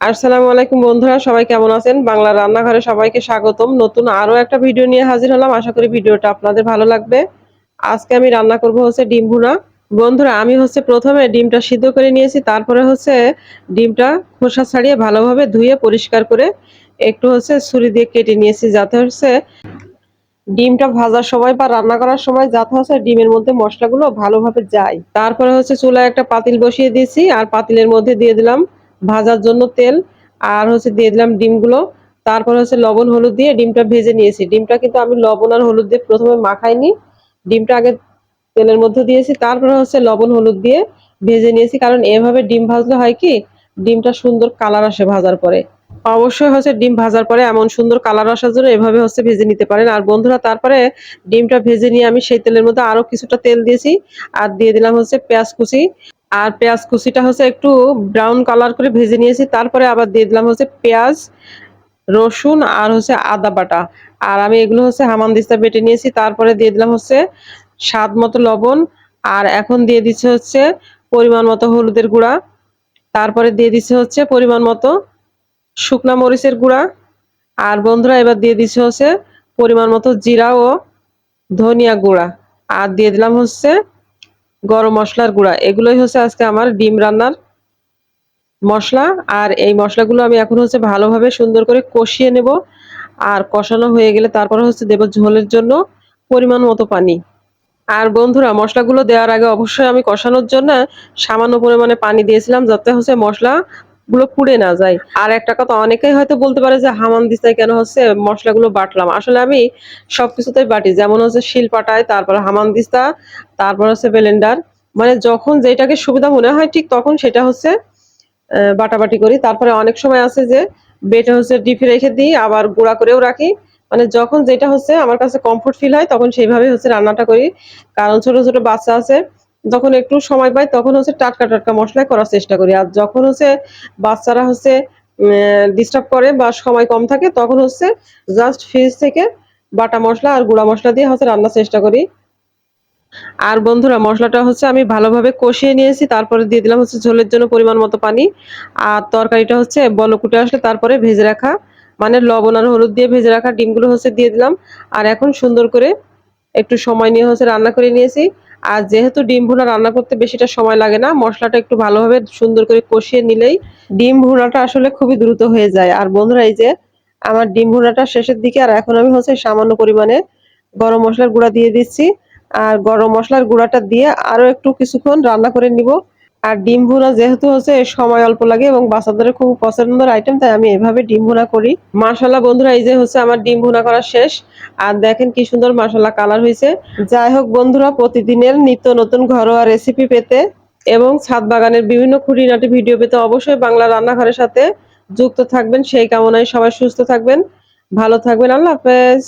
আসসালামু আলাইকুম বন্ধুরা, সবাই কেমন আছেন? বাংলা রান্নাঘরে সবাইকে স্বাগতম। নতুন আরও একটা ভিডিও নিয়ে হাজির হলাম। আশা করি ভিডিওটা আপনাদের ভালো লাগবে। আজকে আমি রান্না করব হচ্ছে ডিম ভুনা। বন্ধুরা, আমি হচ্ছে প্রথমে ডিমটা সিদ্ধ করে নিয়েছি, তারপরে হচ্ছে ডিমটা খোসা ছাড়িয়ে ভালোভাবে ধুয়ে পরিষ্কার করে একটু হচ্ছে ছুরি দিয়ে কেটে নিয়েছি, যাতে হচ্ছে ডিমটা ভাজার সময় বা রান্না করার সময় যাতে হচ্ছে ডিমের মধ্যে মশলাগুলো ভালোভাবে যায়। তারপরে হচ্ছে চুলায় একটা পাতিল বসিয়ে দিয়েছি, আর পাতিলের মধ্যে দিয়ে দিলাম ভাজার জন্য তেল আর হচ্ছে দিয়ে দিলাম ডিমগুলো। তারপরে হচ্ছে লবণ, হলুদ দিয়ে ডিমটা ভেজে নিয়েছি। ডিমটা কিন্তু আমি লবণ আর হলুদ দিয়ে প্রথমে মাখাইনি। ডিমটা আগে তেলের মধ্যে দিয়েছি, তারপরে হচ্ছে লবণ, হলুদ দিয়ে ভেজে নিয়েছি। কারণ এভাবে ডিম ভাজলে হয় কি, ডিমটা সুন্দর কালার আসে ভাজার পরে। অবশ্যই হচ্ছে ডিম ভাজার পরে এমন সুন্দর কালার আসার জন্য এভাবে হচ্ছে ভেজে নিতে পারেন। আর বন্ধুরা, তারপরে ডিমটা ভেজে নিয়ে আমি সেই তেলের মধ্যে আরও কিছুটা তেল দিয়েছি। আর দিয়ে দিলাম হচ্ছে পেঁয়াজ কুচি। আর পেঁয়াজ কুচিটা হচ্ছে একটু ব্রাউন কালার করে ভেজে নিয়েছি। তারপরে আবার দিয়ে দিলাম হচ্ছে পেঁয়াজ, রসুন আর হচ্ছে আদা বাটা। আর আমি এগুলো হচ্ছে হামানদিস্তা বেটে নিয়েছি। তারপরে দিয়ে দিলাম হচ্ছে স্বাদ মতো লবণ। আর এখন দিয়ে দিচ্ছে হচ্ছে পরিমাণ মতো হলুদের গুঁড়া। তারপরে দিয়ে দিচ্ছে হচ্ছে পরিমাণ মতো শুকনা মরিচের গুঁড়া। আর বন্ধুরা, এবার দিয়ে দিচ্ছে হচ্ছে পরিমাণ মতো জিরা ও ধনিয়া গুঁড়া। আর দিয়ে দিলাম হচ্ছে গরম মশলার গুঁড়া। এগুলোই হচ্ছে আজকে আমার ডিম রান্নার মশলা। আর এই মশলাগুলো আমি এখন হচ্ছে ভালোভাবে সুন্দর করে কষিয়ে নেব। আর কষানো হয়ে গেলে তারপরে হচ্ছে দেব ঝোলের জন্য পরিমাণ মতো পানি। আর বন্ধুরা, মশলাগুলো দেওয়ার আগে অবশ্যই আমি কষানোর জন্য সামান্য পরিমাণে পানি দিয়েছিলাম, যাতে হচ্ছে মশলা গুলো পুড়ে না যায়। আর একটা কথা, অনেকেই হয়তো বলতে পারে যে হামান দিস্তায় কেন হচ্ছে, মশলাগুলো বাটলাম। আসলে আমি সবকিছুতেই বাটি, যেমন হচ্ছে শিল পাটায়, তারপর হামান দিস্তা তারপর হচ্ছে ব্লেন্ডার। মানে যখন যেটাকে সুবিধা মনে হয় ঠিক তখন সেটা হচ্ছে বাটাবাটি করি। তারপরে অনেক সময় আছে যে, বেটে হচ্ছে ডিপে রেখে দিই, আবার গুঁড়া করেও রাখি। মানে যখন যেটা হচ্ছে আমার কাছে কমফোর্ট ফিল হয়, তখন সেইভাবে হচ্ছে রান্নাটা করি। কারণ ছোট ছোট বাচ্চা আছে যখন একটু সময় পাই, তখন হচ্ছে টাটকা টাটকা মশলা করার চেষ্টা করি। আর যখন হচ্ছে বাচ্চারা হচ্ছে ডিস্টার্ব করে বা সময় কম থাকে, তখন হচ্ছে জাস্ট ফ্রিজ থেকে বাটা মশলা আর গুঁড়া মশলা দিয়ে হচ্ছে রান্নার চেষ্টা করি। আর বন্ধুরা, মশলাটা হচ্ছে আমি ভালোভাবে কষিয়ে নিয়েছি, তারপরে দিয়ে দিলাম হচ্ছে ঝোলের জন্য পরিমাণ মতো পানি। আর তরকারিটা হচ্ছে বলকুটে আসলে তারপরে ভেজে রাখা মানে লবণ আর হলুদ দিয়ে ভেজে রাখা ডিমগুলো হচ্ছে দিয়ে দিলাম। আর এখন সুন্দর করে একটু সময় নিয়ে হচ্ছে রান্না করে নিয়েছি। আর যেহেতু ডিম ভুনা রান্না করতে বেশিটা সময় লাগে না, মশলাটা একটু ভালোভাবে সুন্দর করে কষিয়ে নিলেই ডিম ভুনাটা আসলে খুবই দ্রুত হয়ে যায়। আর বন্ধুরা, এই যে আমার ডিম ভুনাটা শেষের দিকে, আর এখন আমি হচ্ছে সামান্য পরিমাণে গরম মশলার গুঁড়া দিয়ে দিচ্ছি। আর গরম মশলার গুঁড়াটা দিয়ে আরও একটু কিছুক্ষণ রান্না করে নিব। আর ডিম ভুনা যেহেতু হচ্ছে সময় অল্প লাগে এবং বাচ্চাদের খুব পছন্দের আইটেম তাই আমি এভাবে ডিম ভুনা করি। মাশাল্লাহ বন্ধুরা, এই যে হচ্ছে আমার ডিম ভুনা করা শেষ। আর দেখেন কি সুন্দর মাশাল্লাহ কালার হয়েছে। যাই হোক বন্ধুরা, প্রতিদিনের নিত্য নতুন ঘরোয়া রেসিপি পেতে এবং ছাদ বাগানের বিভিন্ন খুঁটিনাটি ভিডিও পেতে অবশ্যই বাংলা রান্নাঘরের সাথে যুক্ত থাকবেন। সেই কামনায় সবাই সুস্থ থাকবেন। ভালো থাকবেন। আল্লাহ হাফেজ।